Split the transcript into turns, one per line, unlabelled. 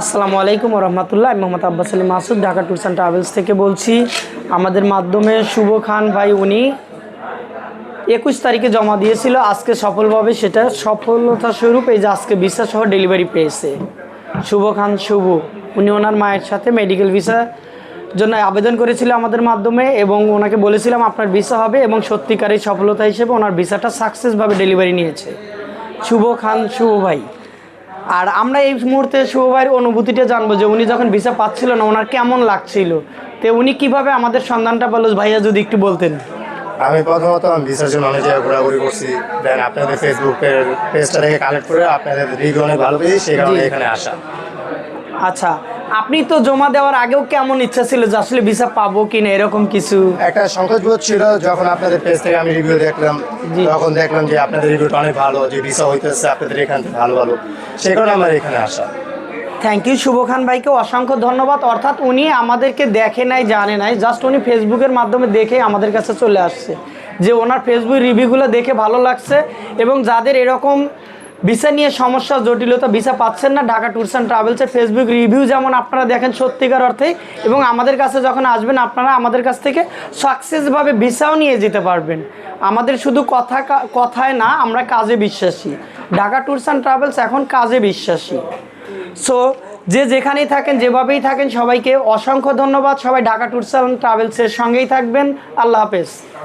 আসসালামু আলাইকুম রহমতুল্লাহ। আমি Mohammad Abbas Ali Masud, Dhaka tours and travels থেকে বলছি, আমাদের মাধ্যমে শুভ খান ভাই উনি একুশ তারিখে জমা দিয়েছিল, আজকে সফলভাবে সেটা সফলতা স্বরূপ এই যে আজকে ভিসা সহ ডেলিভারি পেয়েছে। শুভ খান শুভ, উনি ওনার মায়ের সাথে মেডিকেল ভিসা জন্য আবেদন করেছিল আমাদের মাধ্যমে এবং ওনাকে বলেছিলাম আপনার ভিসা হবে এবং সত্যিকারের সফলতা হিসেবে ওনার ভিসাটা সাকসেসভাবে ডেলিভারি নিয়েছে। শুভ খান শুভ ভাই। আর আমরা এই মুহূর্তে শুভ ভাইয়ের অনুভূতিটা জানব যে উনি যখন ভিসা পাচ্ছিল না ওনার কেমন লাগছিল? তো উনি কীভাবে আমাদের সন্ধানটা পেল? ভাইয়া যদি একটু বলতেন।
আমি প্রথমত আমি ভিসার জন্য অনেক জায়গায় ঘোরাঘুরি করছি। দেন আপনাদের ফেসবুকের পেজটা থেকে কালেক্ট করে আপনাদের রিভিউ অনেক ভালো পেয়েছি সেই কারণে এখানে আসা।
আচ্ছা আপনি তো জমা দেওয়ার আগেও কেমন ইচ্ছা ছিল যে আসলে ভিসা পাবো কি না এরকম কিছু?
একটা সংকোচ বোধ ছিল যখন আপনাদের পেজ থেকে আমি রিভিউ দেখলাম তখন দেখলাম যে আপনাদের রিভিউটা অনেক ভালো যে ভিসা হইতেছে আপনাদের এখান থেকে ভালো ভালো। কারণে আমার এখানে আসা।
থ্যাংক ইউ শুভ খান ভাইকে। অসংখ্য ধন্যবাদ। অর্থাৎ উনি আমাদেরকে দেখে নাই জানে নাই। জাস্ট উনি ফেসবুকের মাধ্যমে দেখে আমাদের কাছে চলে আসছে। যে ওনার ফেসবুক রিভিউগুলো দেখে ভালো লাগছে এবং যাদের এরকম ভিসা নিয়ে সমস্যা, জটিলতা, ভিসা পাচ্ছেন না, ঢাকা ট্যুরস অ্যান্ড ট্রাভেলসের ফেসবুক রিভিউ যেমন আপনারা দেখেন সত্যিকার অর্থে, এবং আমাদের কাছে যখন আসবেন, আপনারা আমাদের কাছ থেকে সাকসেসভাবে ভিসাও নিয়ে যেতে পারবেন। আমাদের শুধু কথা কথায় না, আমরা কাজে বিশ্বাসী। ঢাকা ট্যুরস অ্যান্ড ট্রাভেলস এখন কাজে বিশ্বাসী। সো যে যেখানেই থাকেন, যেভাবেই থাকেন, সবাইকে অসংখ্য ধন্যবাদ। সবাই ঢাকা ট্যুরস অ্যান্ড ট্রাভেলসের সঙ্গেই থাকবেন। আল্লাহ হাফেজ।